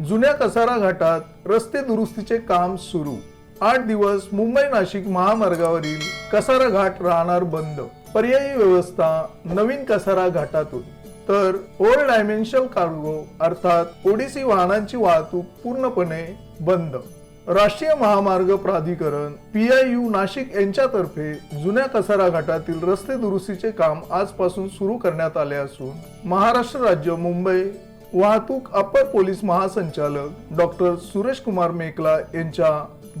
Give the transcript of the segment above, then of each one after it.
जुन्या कसारा घाटात रस्ते दुरुस्तीचे काम सुरू. आठ दिवस मुंबई नाशिक महामार्गावरील कसारा घाट राहणार बंद. पर्यायी व्यवस्था नवीन कसारा घाटातून. तर ओल्ड डायमेन्शन कार्गो अर्थात ओडीसी वाहनांची वाहतूक पूर्णपणे बंद. राष्ट्रीय महामार्ग प्राधिकरण पी आय यू नाशिक यांच्यातर्फे जुन्या कसारा घाटातील रस्ते दुरुस्तीचे काम आजपासून सुरू करण्यात आले असून महाराष्ट्र राज्य मुंबई वाहतूक अपर पोलीस महासंचालक डॉक्टर सुरेश कुमार मेकला यांच्या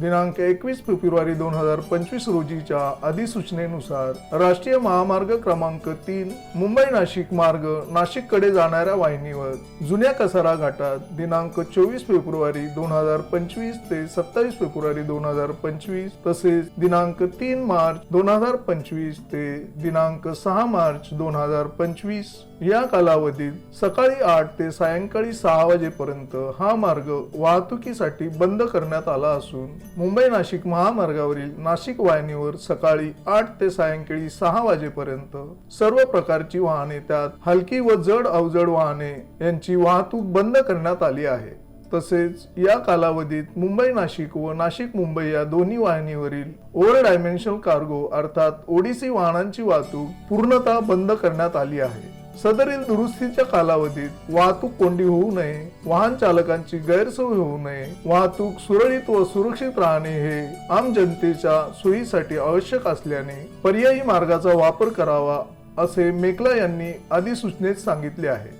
दिनांक एकवीस फेब्रुवारी दोन हजार पंचवीस रोजीच्या अधिसूचनेनुसार राष्ट्रीय महामार्ग क्रमांक तीन मुंबई नाशिक मार्ग नाशिककडे जाणाऱ्या वाहिनीवर जुन्या कसारा घाटात दिनांक चोवीस फेब्रुवारी दोन हजार पंचवीस ते सत्तावीस फेब्रुवारी दोन हजार पंचवीस तसेच दिनांक तीन मार्च दोन हजार पंचवीस ते दिनांक सहा मार्च दोन हजार पंचवीस. या कालावधीत सकाळी आठ ते सायंकाळी सहा वाजेपर्यंत हा मार्ग वाहतुकीसाठी बंद करण्यात आला असून मुंबई नाशिक महामार्गावरील नाशिक वाहिनीवर सकाळी आठ ते सायंकाळी सहा वाजेपर्यंत सर्व प्रकारची वाहने त्यात हलकी व जड अवजड वाहने यांची वाहतूक बंद करण्यात आली आहे. तसेच या कालावधीत मुंबई नाशिक व नाशिक मुंबई या दोन्ही वाहिनीवरील ओव्हर डायमेन्शनल कार्गो अर्थात ओडीसी वाहनांची वाहतूक पूर्णतः बंद करण्यात आली आहे. सदरील दुरुस्तीच्या कालावधीत वाहतूक कोंडी होऊ नये वाहन चालकांची गैरसोय होऊ नये वाहतूक सुरळीत व सुरक्षित राहणे हे आम जनतेच्या सोयीसाठी आवश्यक असल्याने पर्यायी मार्गाचा वापर करावा असे मेकला यांनी अधिसूचनेत सांगितले आहे.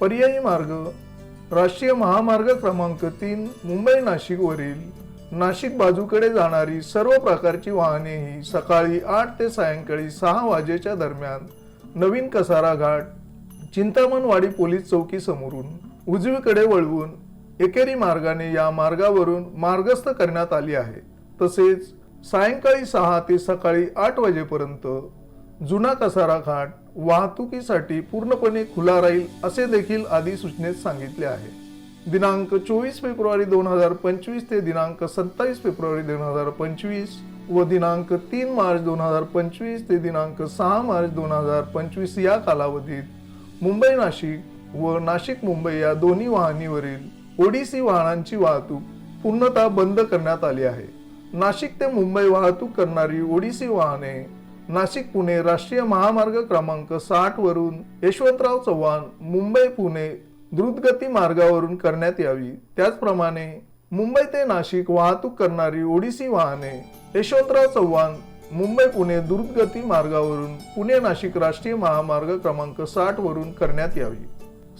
पर्यायी मार्ग राष्ट्रीय महामार्ग क्रमांक तीन मुंबई नाशिकवरील नाशिक बाजूकडे जाणारी सर्व प्रकारची वाहने ही सकाळी आठ ते सायंकाळी सहा वाजेच्या दरम्यान नवीन कसारा घाट चिंतामणवाडी पोलीस चौकी समोरून उजवीकडे वळवून एकेरी मार्गाने या मार्गावरून मार्गस्थ करण्यात आली आहे. तसेच सायंकाळी सहा ते सकाळी आठ वाजेपर्यंत जुना कसारा घाट वाहतुकीसाठी पूर्णपणे खुला राहील असे देखील अधिसूचनेत सांगितले आहे. दिनांक चोवीस फेब्रुवारी दोन हजार पंचवीस ते दिनांक सत्तावीस फेब्रुवारी दोन हजार पंचवीस व दिनांक तीन मार्च दोन हजार पंचवीस ते दिनांक सहा मार्च दोन हजार पंचवीस या कालावधीत मुंबई नाशिक व नाशिक मुंबई या दोन्ही वाहनीवरील ओडीसी वाहनांची वाहतूक पूर्णतः बंद करण्यात आली आहे. नाशिक ते मुंबई वाहतूक करणारी ओडीसी वाहने नाशिक पुणे राष्ट्रीय महामार्ग क्रमांक साठ वरून यशवंतराव चव्हाण मुंबई पुणे द्रुतगती मार्गावरून करण्यात यावी. त्याचप्रमाणे मुंबई ते नाशिक वाहतूक करणारी ओडिसी वाहने यशवंतराव चव्हाण मुंबई पुणे द्रुतगती मार्गावरून पुणे नाशिक राष्ट्रीय महामार्ग क्रमांक साठ वरून करण्यात यावी.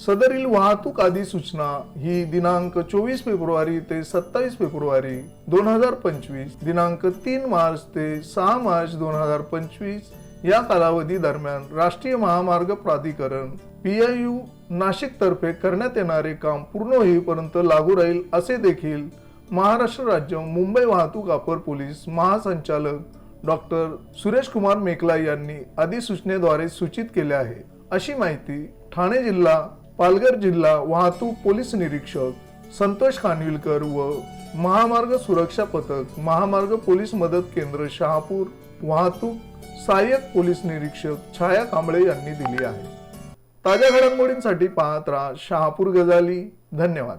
सदरील वाहतूक अधिसूचना ही दिनांक चोवीस फेब्रुवारी ते सत्तावीस फेब्रुवारी दोन हजार पंचवीस दिनांक तीन मार्च ते सहा मार्च दोन हजार पंचवीस या कालावधी दरम्यान राष्ट्रीय महामार्ग प्राधिकरण पी आय नाशिक तर्फे करण्यात येणारे काम पूर्ण होईपर्यंत लागू राहील असे देखील महाराष्ट्र राज्य मुंबई वाहतूक अपर पोलीस महासंचालक डॉक्टर सुरेश कुमार मेकला यांनी अधिसूचनेद्वारे सूचित केले आहे. अशी माहिती ठाणे जिल्हा पालघर जिल्हा वाहतूक पोलीस निरीक्षक संतोष खानविलकर व महामार्ग सुरक्षा पथक महामार्ग पोलीस मदत केंद्र शहापूर वाहतूक सहाय्यक पोलीस निरीक्षक छाया कांबळे यांनी दिली आहे. ताज्या घडामोडींसाठी पाहत राहा शहापूर गजाली. धन्यवाद.